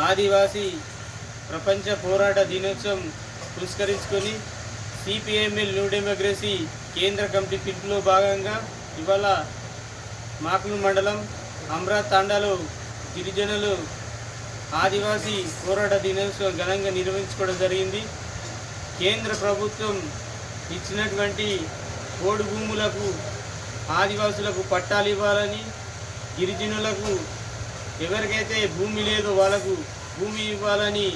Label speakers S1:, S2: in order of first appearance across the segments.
S1: ఆదివాసీ ప్రపంచ పోరాట దినోత్సవం పురస్కరించుకొని సిపిఎంఎల్ న్యూ డెమోక్రసీ కేంద్ర కమిటీ పిలుపులో భాగంగా ఇవాళ మాకులు మండలం అమ్రా తాండాలో గిరిజనులు ఆదివాసీ పోరాట దినోత్సవం ఘనంగా నిర్వహించుకోవడం జరిగింది. కేంద్ర ప్రభుత్వం ఇచ్చినటువంటి ఓడు భూములకు ఆదివాసులకు పట్టాలు ఇవ్వాలని గిరిజనులకు ఎవరికైతే భూమి లేదో వాళ్ళకు భూమి ఇవ్వాలని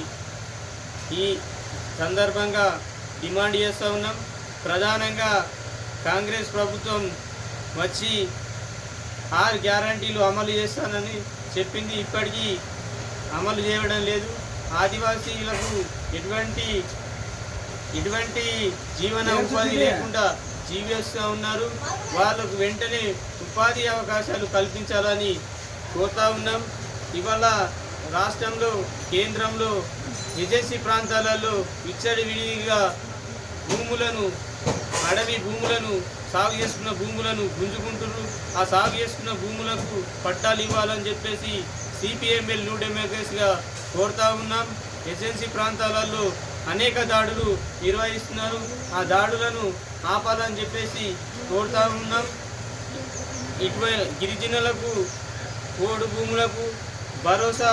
S1: ఈ సందర్భంగా డిమాండ్ చేస్తూ ఉన్నాం. ప్రధానంగా కాంగ్రెస్ ప్రభుత్వం వచ్చి ఆరు గ్యారంటీలు అమలు చేస్తానని చెప్పింది. ఇప్పటికీ అమలు చేయడం లేదు. ఆదివాసీలకు ఎటువంటి ఎటువంటి జీవన ఉపాధి లేకుండా జీవిస్తూ ఉన్నారు. వాళ్ళకు వెంటనే ఉపాధి అవకాశాలు కల్పించాలని కోరుతా ఉన్నాం. ఇవాళ రాష్ట్రంలో కేంద్రంలో ఏజెన్సీ ప్రాంతాలలో విచ్చడి విడిగా భూములను అడవి భూములను సాగు చేసుకున్న భూములను గుంజుకుంటున్నారు ఆ సాగు చేసుకున్న భూములకు పట్టాలు ఇవ్వాలని చెప్పేసి సిపిఎంఎల్ న్యూ డెమోక్రసీగా కోరుతా ఉన్నాం. ఏజెన్సీ ప్రాంతాలలో అనేక దాడులు నిర్వహిస్తున్నారు. ఆ దాడులను ఆపాలని చెప్పేసి కోరుతా ఉన్నాం. ఇటువంటి గిరిజనులకు ఓడు భూములకు భరోసా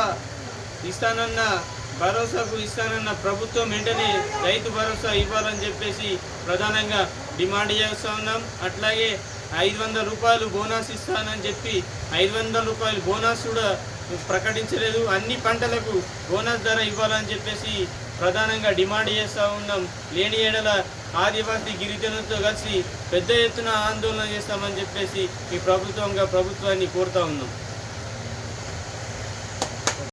S1: ఇస్తానన్న భరోసాకు ఇస్తానన్న ప్రభుత్వం వెంటనే రైతు భరోసా ఇవ్వాలని చెప్పేసి ప్రధానంగా డిమాండ్ చేస్తూ ఉన్నాం. అట్లాగే ఐదు వందల రూపాయలు బోనస్ ఇస్తానని చెప్పి ఐదు వందల రూపాయలు బోనస్ కూడా ప్రకటించలేదు. అన్ని పంటలకు బోనస్ ధర ఇవ్వాలని చెప్పేసి ప్రధానంగా డిమాండ్ చేస్తూ ఉన్నాం. లేని ఏడల ఆదివాసీ గిరిజనులతో కలిసి పెద్ద ఎత్తున ఆందోళన చేస్తామని చెప్పేసి ఈ ప్రభుత్వంగా ప్రభుత్వాన్ని కోరుతా ఉన్నాం.